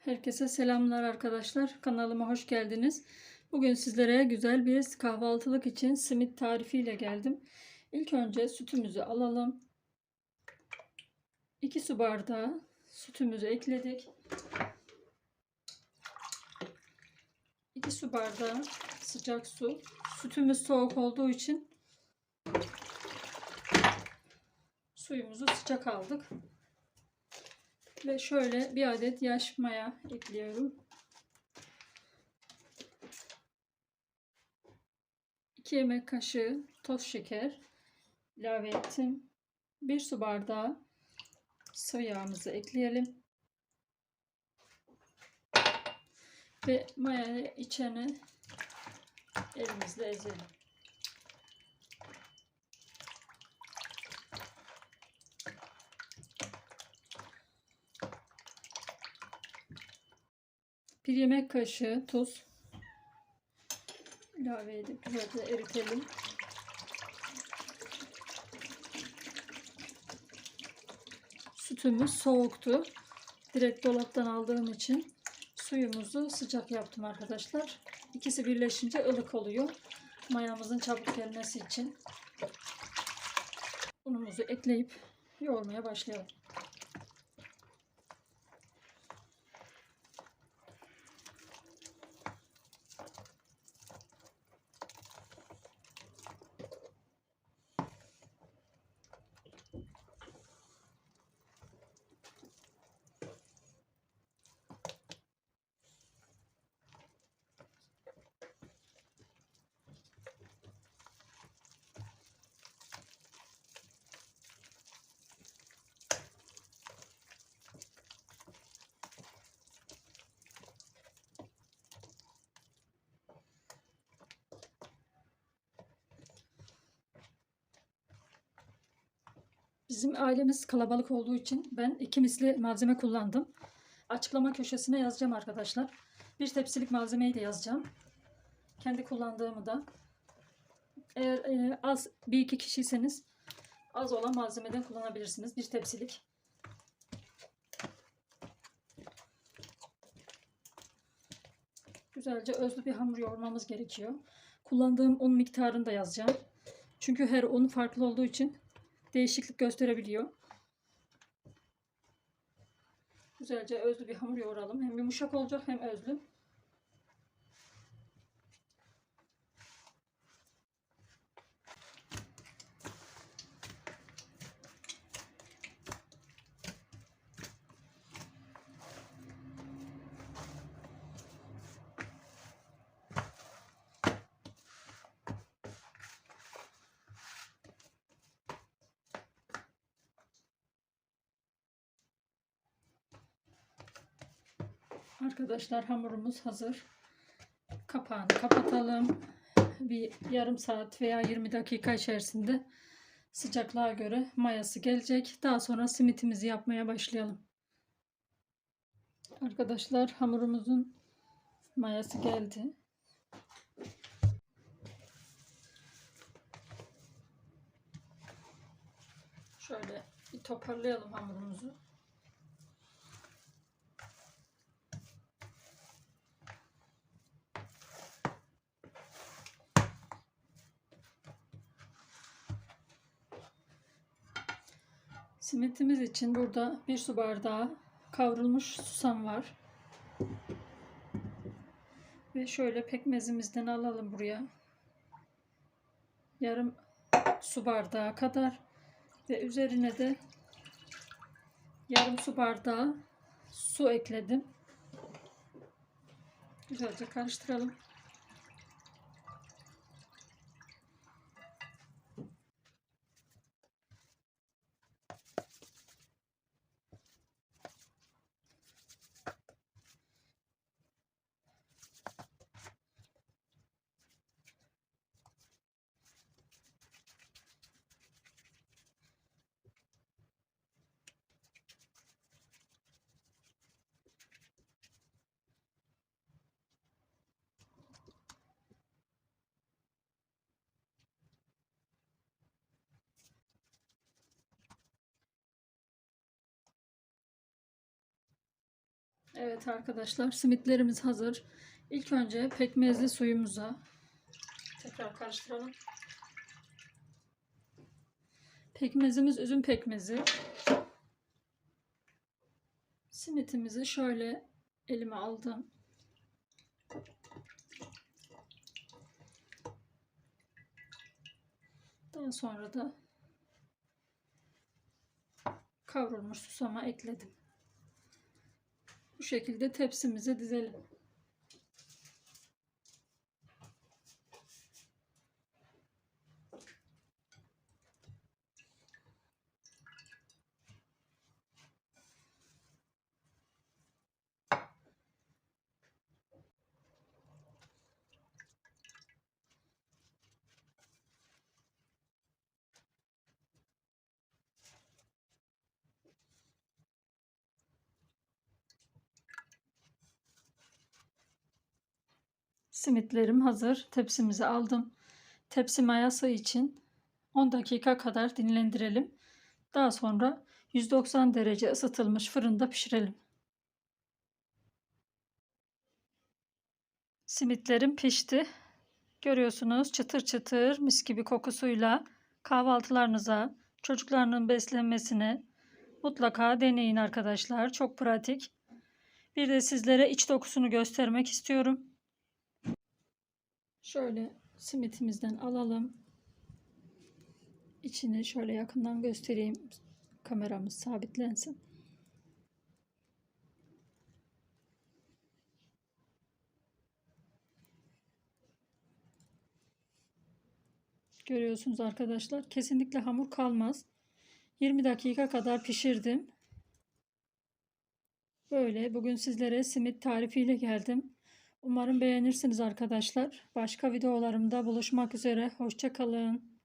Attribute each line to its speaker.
Speaker 1: Herkese selamlar arkadaşlar. Kanalıma hoş geldiniz. Bugün sizlere güzel bir kahvaltılık için simit tarifiyle geldim. İlk önce sütümüzü alalım. 2 su bardağı sütümüzü ekledik. 2 su bardağı sıcak su. Sütümüz soğuk olduğu için suyumuzu sıcak aldık. Ve şöyle bir adet yaş maya ekliyorum. 2 yemek kaşığı toz şeker ilave ettim. 1 su bardağı sıvı yağımızı ekleyelim. Ve mayayı içine elimizle ezelim. Bir yemek kaşığı tuz ilave edip güzelce eritelim. Sütümüz soğuktu. Direkt dolaptan aldığım için suyumuzu sıcak yaptım arkadaşlar. İkisi birleşince ılık oluyor. Mayamızın çabuk gelmesi için unumuzu ekleyip yoğurmaya başlayalım. Bizim ailemiz kalabalık olduğu için ben iki misli malzeme kullandım. Açıklama köşesine yazacağım arkadaşlar. Bir tepsilik malzemeyi de yazacağım. Kendi kullandığımı da. Eğer e, az bir iki kişiyseniz az olan malzemeden kullanabilirsiniz. Bir tepsilik. Güzelce özlü bir hamur yoğurmamız gerekiyor. Kullandığım un miktarını da yazacağım. Çünkü her un farklı olduğu için değişiklik gösterebiliyor. Güzelce özlü bir hamur yoğuralım. Hem yumuşak olacak hem özlü. Arkadaşlar hamurumuz hazır. Kapağını kapatalım. Bir yarım saat veya 20 dakika içerisinde sıcaklığa göre mayası gelecek. Daha sonra simitimizi yapmaya başlayalım. Arkadaşlar hamurumuzun mayası geldi. Şöyle bir toparlayalım hamurumuzu. Simitimiz için burada bir su bardağı kavrulmuş susam var. Ve şöyle pekmezimizden alalım buraya. Yarım su bardağı kadar ve üzerine de yarım su bardağı su ekledim. Güzelce karıştıralım. Evet arkadaşlar simitlerimiz hazır. İlk önce pekmezli suyumuza tekrar karıştıralım. Pekmezimiz üzüm pekmezi. Simitimizi şöyle elime aldım. Daha sonra da kavrulmuş susama ekledim. Bu şekilde tepsimize dizelim. Simitlerim hazır. Tepsimize aldım. Tepsi mayası için 10 dakika kadar dinlendirelim. Daha sonra 190 derece ısıtılmış fırında pişirelim. Simitlerim pişti. Görüyorsunuz çıtır çıtır mis gibi kokusuyla kahvaltılarınıza, çocuklarının beslenmesine mutlaka deneyin arkadaşlar. Çok pratik. Bir de sizlere iç dokusunu göstermek istiyorum. Şöyle simitimizden alalım. İçini şöyle yakından göstereyim. Kameramız sabitlensin. Görüyorsunuz arkadaşlar. Kesinlikle hamur kalmaz. 20 dakika kadar pişirdim. Böyle bugün sizlere simit tarifiyle geldim. Umarım beğenirsiniz arkadaşlar. Başka videolarımda buluşmak üzere. Hoşçakalın.